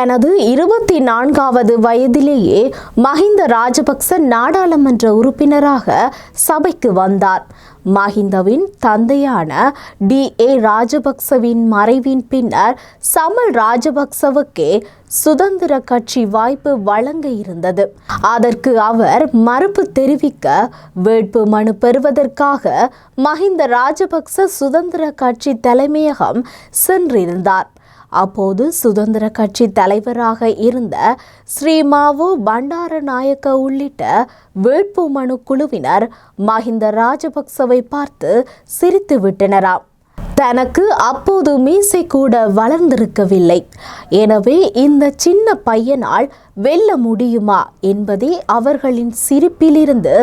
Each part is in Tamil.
தனது இருபத்தி நான்காவது வயதிலேயே மஹிந்த ராஜபக்ச நாடாளுமன்ற உறுப்பினராக சபைக்கு வந்தார். மஹிந்தவின் தந்தையான டி. ஏ. ராஜபக்சவின் மறைவின் பின்னர் சமல் ராஜபக்சவுக்கே சுதந்திர கட்சி வாய்ப்பு வழங்க இருந்தது. அதற்கு அவர் மறுப்பு தெரிவிக்க வேட்பு மனு பெறுவதற்காக மஹிந்த ராஜபக்ச சுதந்திர கட்சி தலைமையகம் சென்றிருந்தார். அப்போது சுதந்திர கட்சி தலைவராக இருந்த ஸ்ரீமாவு பண்டாரநாயக்க உள்ளிட்ட வேட்புமனு குழுவினர் மஹிந்த ராஜபக்சவை பார்த்து சிரித்து விட்டனராம். தனக்கு அப்போது மீசை கூட வளர்ந்திருக்கவில்லை. எனவே இந்த சின்ன பையனால் வெல்ல முடியுமா என்பதே அவர்களின் சிரிப்பிலிருந்து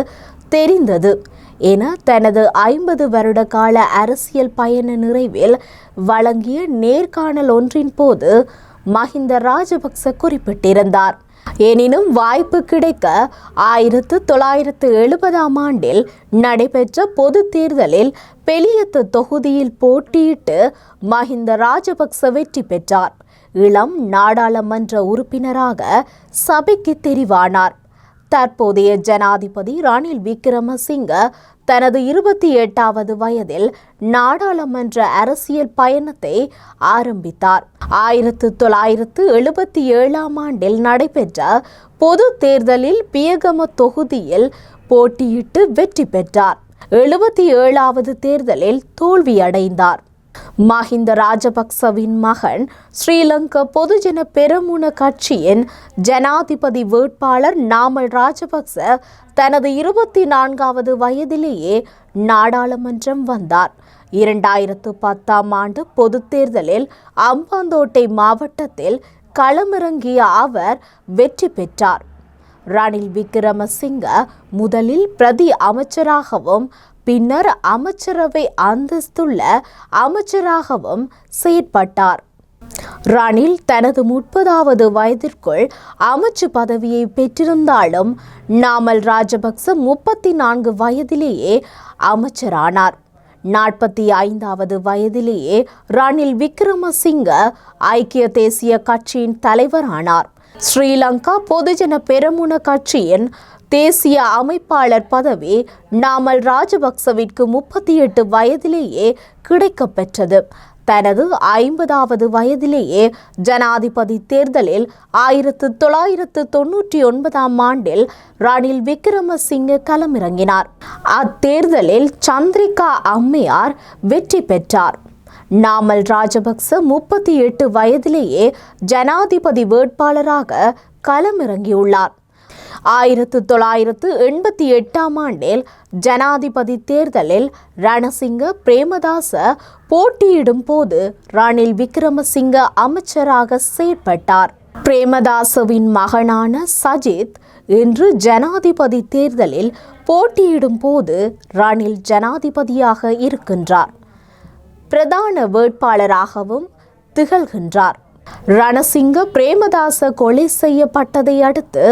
தெரிந்தது. என தனது ஐம்பது வருட கால அரசியல் பயண நிறைவில் வழங்கிய நேர்காணல் ஒன்றின் போது மஹிந்த ராஜபக்ச குறிப்பிட்டிருந்தார். எனினும் வாய்ப்பு கிடைக்க ஆயிரத்து தொள்ளாயிரத்து எழுபதாம் ஆண்டில் நடைபெற்ற பொது தேர்தலில் பெலியத்து தொகுதியில் போட்டியிட்டு மஹிந்த ராஜபக்ச வெற்றி பெற்றார். இளம் நாடாளுமன்ற உறுப்பினராக சபைக்கு தெரிவானார். தற்போதைய ஜனாதிபதி ரணில் விக்ரமசிங்க தனது இருபத்தி எட்டாவது வயதில் நாடாளுமன்ற அரசியல் பயணத்தை ஆரம்பித்தார். ஆயிரத்து தொள்ளாயிரத்து எழுபத்தி ஏழாம் ஆண்டில் நடைபெற்ற பொது தேர்தலில் பியகம தொகுதியில் போட்டியிட்டு வெற்றி பெற்றார். எழுபத்தி ஏழாவது தேர்தலில் தோல்வியடைந்தார். மஹிந்த ராஜபக்சவின் மகன் ஸ்ரீலங்கா பொதுஜன பெருமுன கட்சியின் ஜனாதிபதி வேட்பாளர் நாமல் ராஜபக்ச தனது இருபத்தி நான்காவது வயதிலேயே நாடாளுமன்றம் வந்தார். இரண்டாயிரத்து பத்தாம் ஆண்டு பொது தேர்தலில் அம்பாந்தோட்டை மாவட்டத்தில் களமிறங்கிய அவர் வெற்றி பெற்றார். ரணில் விக்ரமசிங்க முதலில் பிரதி அமைச்சராகவும் பின்னர் அமைச்சரவை அந்தஸ்துள்ள அமைச்சராகவும் செயற்பட்டார். ரணில் தனது முப்பதாவது வயதிற்குள் அமைச்சு பதவியை பெற்றிருந்தாலும் நாமல் ராஜபக்ச முப்பத்தி நான்கு வயதிலேயே அமைச்சரானார். நாற்பத்தி ஐந்தாவது வயதிலேயே ரணில் விக்ரமசிங்க ஐக்கிய தேசிய கட்சியின் தலைவரானார். ஸ்ரீலங்கா பொதுஜன பெரமுன கட்சியின் தேசிய அமைப்பாளர் பதவி நாமல் ராஜபக்சவிற்கு முப்பத்தி எட்டு வயதிலேயே கிடைக்கப்பெற்றது தனது ஐம்பதாவது வயதிலேயே ஜனாதிபதி தேர்தலில் ஆயிரத்து தொள்ளாயிரத்து தொன்னூற்றி ஒன்பதாம் ஆண்டில் ரணில் விக்ரமசிங்க களமிறங்கினார். அத்தேர்தலில் சந்திரிகா அம்மையார் வெற்றி பெற்றார். நாமல் ராஜபக்ச முப்பத்தி எட்டு வயதிலேயே ஜனாதிபதி வேட்பாளராக களமிறங்கியுள்ளார். ஆயிரத்து தொள்ளாயிரத்து எண்பத்தி எட்டாம் ஆண்டில் ஜனாதிபதி தேர்தலில் ரணசிங்க பிரேமதாச போட்டியிடும் போது ரணில் விக்ரமசிங்க அமைச்சராக செயற்பட்டார். பிரேமதாசவின் மகனான சஜித் இன்று ஜனாதிபதி தேர்தலில் போட்டியிடும் போது ரணில் ஜனாதிபதியாக இருக்கின்றார். பிரதான வேட்பாளராகவும் திகழ்கின்றார். ரணசிங்க பிரேமதாச கொலை செய்யப்பட்டதை அடுத்து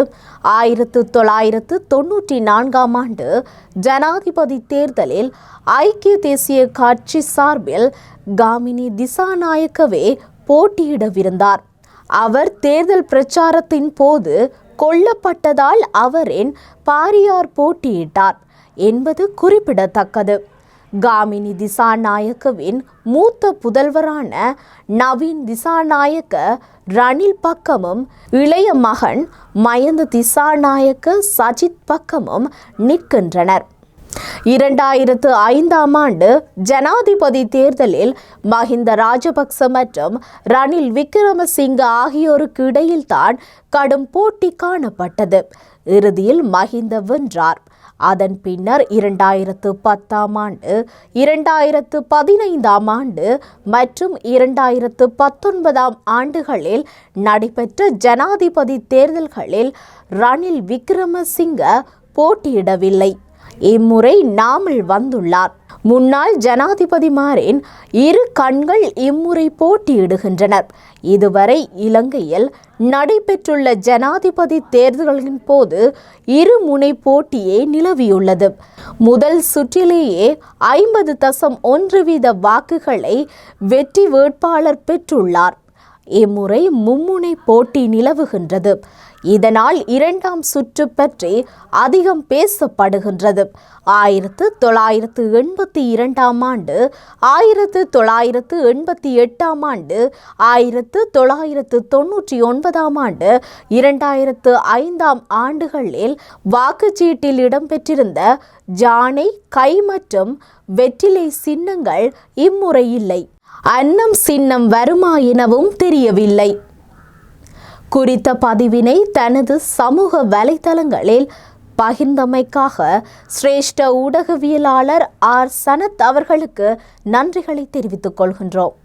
ஆயிரத்து தொள்ளாயிரத்து தொன்னூற்றி நான்காம் ஆண்டு ஜனாதிபதி தேர்தலில் ஐக்கிய தேசிய கட்சி சார்பில் காமினி திசாநாயக்கவே போட்டியிடவிருந்தார். அவர் தேர்தல் பிரச்சாரத்தின் போது கொல்லப்பட்டதால் அவரின் பாரியார் போட்டியிட்டார் என்பது குறிப்பிடத்தக்கது. காமினி திசாநாயக்கவின் மூத்த புதல்வரான நவீன் திசாநாயக்க ரணில் பக்கமும் இளைய மகன் மயந்த திசாநாயக்க சஜித் பக்கமும் நிற்கின்றனர். இரண்டாயிரத்து ஐந்தாம் ஆண்டு ஜனாதிபதி தேர்தலில் மஹிந்த ராஜபக்ச மற்றும் ரணில் விக்ரமசிங்க ஆகியோருக்கு இடையில்தான் கடும் போட்டி காணப்பட்டது. இறுதியில் மஹிந்த வென்றார். அதன் பின்னர் இரண்டாயிரத்து பத்தாம் ஆண்டு இரண்டாயிரத்து பதினைந்தாம் ஆண்டு மற்றும் இரண்டாயிரத்து பத்தொன்பதாம் ஆண்டுகளில் நடைபெற்ற ஜனாதிபதி தேர்தல்களில் ரணில் விக்ரமசிங்க போட்டியிடவில்லை. இம்முறை நாமல் வந்துள்ளார். முன்னாள் ஜனாதிபதிமாரின் இரு கண்கள் இம்முறை போட்டியிடுகின்றனர். இதுவரை இலங்கையில் நடைபெற்றுள்ள ஜனாதிபதி தேர்தல்களின் போது இரு முனை போட்டியே நிலவியுள்ளது. முதல் சுற்றிலேயே ஐம்பது தசம் ஒன்று வீத வாக்குகளை வெற்றி வேட்பாளர் பெற்றுள்ளார். இம்முறை மும்முனை போட்டி நிலவுகின்றது. இதனால் இரண்டாம் சுற்று பற்றி அதிகம் பேசப்படுகின்றது. ஆயிரத்து தொள்ளாயிரத்து எண்பத்தி இரண்டாம் ஆண்டு ஆயிரத்து தொள்ளாயிரத்து எண்பத்தி எட்டாம் ஆண்டு ஆயிரத்து தொள்ளாயிரத்து தொன்னூற்றி ஒன்பதாம் ஆண்டு இரண்டாயிரத்து ஐந்தாம் ஆண்டுகளில் வாக்குச்சீட்டில் இடம்பெற்றிருந்த ஜானை கை மற்றும் வெற்றிலை சின்னங்கள் இம்முறை இல்லை. அன்னம் சின்னம் வருமா எனவும் தெரியவில்லை. குறித்த பதிவினை தனது சமூக வலைதளங்களில் பகிர்ந்தமைக்காக சிரேஷ்ட ஊடகவியலாளர் ஆர் சனத் அவர்களுக்கு நன்றிகளை தெரிவித்துக் கொள்கின்றோம்.